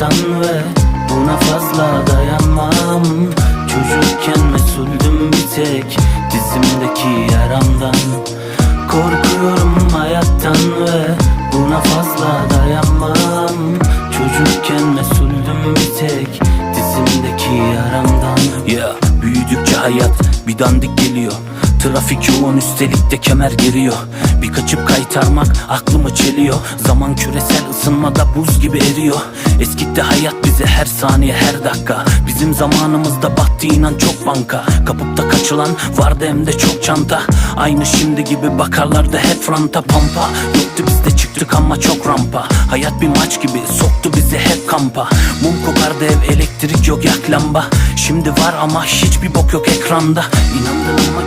Hayattan ve buna fazla dayanmam. Çocukken mesuldüm bir tek dizimdeki yaramdan. Korkuyorum hayattan ve buna fazla dayanmam. Çocukken mesuldüm bir tek dizimdeki yaramdan. Ya büyüdükçe hayat bir dandik geliyor. Trafik yoğun üstelik de kemer geriyor. Bir kaçıp kaytarmak aklımı çeliyor. Zaman küresel ısınmada buz gibi eriyor Eskitti hayat bize her saniye her dakika. Bizim zamanımızda battı inan çok banka. Kapıp da kaçılan vardı hem de çok çanta. Aynı şimdi gibi bakarlardı hep franta pampa Yoktu bizde çıktık ama çok rampa. Hayat bir maç gibi soktu bizi hep kampa. Mum kokardı ev elektrik yok yak lamba. Şimdi var ama hiçbir bok yok ekranda. İnandın